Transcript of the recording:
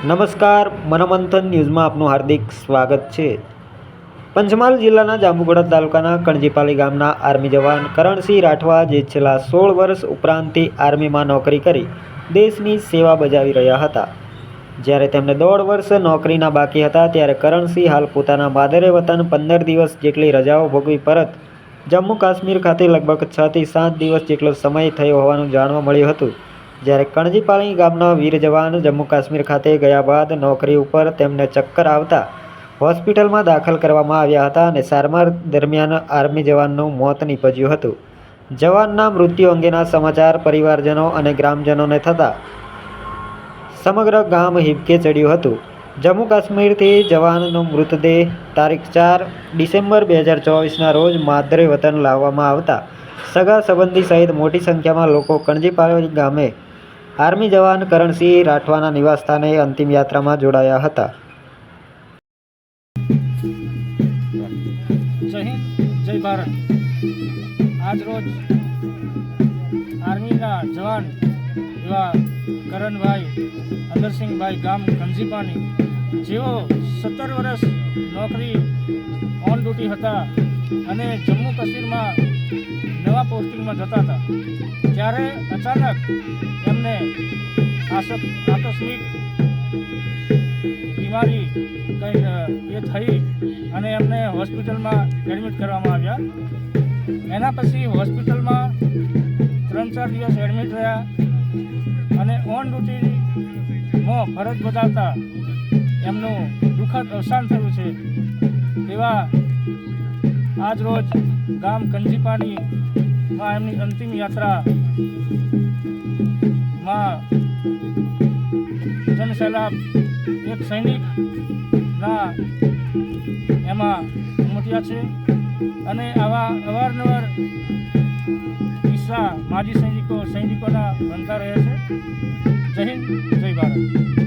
નમસ્કાર, મનોમંથન ન્યૂઝમાં આપનું હાર્દિક સ્વાગત છે. પંચમહાલ જિલ્લાના જાંબુગોડા તાલુકાના કણજીપાલી ગામના આર્મી જવાન કરણસિંહ રાઠવા જે છેલ્લા સોળ વર્ષ ઉપરાંતથી આર્મીમાં નોકરી કરી દેશની સેવા બજાવી રહ્યા હતા. જ્યારે તેમને દોઢ વર્ષ નોકરીના બાકી હતા, ત્યારે કરણસિંહ હાલ પોતાના માદરે વતન પંદર દિવસ જેટલી રજાઓ ભોગવી પરત જમ્મુ કાશ્મીર ખાતે લગભગ છથી સાત દિવસ જેટલો સમય થયો હોવાનું જાણવા મળ્યું હતું. જ્યારે કણજીપાળી ગામના વીર જવાન જમ્મુ કાશ્મીર ખાતે ગયા બાદ નોકરી ઉપર તેમને ચક્કર આવતા હોસ્પિટલમાં દાખલ કરવામાં આવ્યા હતા અને સારવાર દરમિયાન આર્મી જવાનનું મોત નીપજ્યું હતું. જવાનના મૃત્યુ અંગેના સમાચાર પરિવારજનો અને ગ્રામજનોને થતાં સમગ્ર ગામ હિબકે ચડ્યું હતું. જમ્મુ કાશ્મીરથી જવાનનો મૃતદેહ તારીખ ચાર ડિસેમ્બર બે હજાર ચોવીસના રોજ માદરે વતન લાવવામાં આવતા. સગા સંબંધી સહિત મોટી સંખ્યામાં લોકો કણજીપાળી ગામે આર્મી જવાન કરણસિંહ રાઠવાના નિવાસસ્થાને અંતિમ યાત્રામાં જોડાયા હતા. જય હિન્દ, જય ભારત. આજ રોજ આર્મીના જવાન એવા કરણભાઈ અદરસિંહભાઈ ગામ ગંજીપાની જેઓ સત્તર વર્ષ નોકરી, ઓન ડ્યુટી હતા અને જમ્મુ કાશ્મીરમાં નવા પોસ્ટિંગમાં જતા હતા. ત્યારે અચાનક એમને આકસ્મિક બીમારી કંઈ એ થઈ અને એમને હોસ્પિટલમાં એડમિટ કરવામાં આવ્યા. એના પછી હોસ્પિટલમાં ત્રણ ચાર દિવસ એડમિટ રહ્યા અને ઓન ડ્યુટીમાં ફરજ બજાવતા એમનું દુઃખદ અવસાન થયું છે. તેવા આજ રોજ ગામ કંજીપાણીમાં એમની અંતિમ યાત્રા માં જનસેલાબ એક સૈનિકના એમાં ઉમટ્યા છે અને આવા અવારનવાર કિસ્સા માજી સૈનિકો સૈનિકોના બનતા રહે છે. જય હિન્દ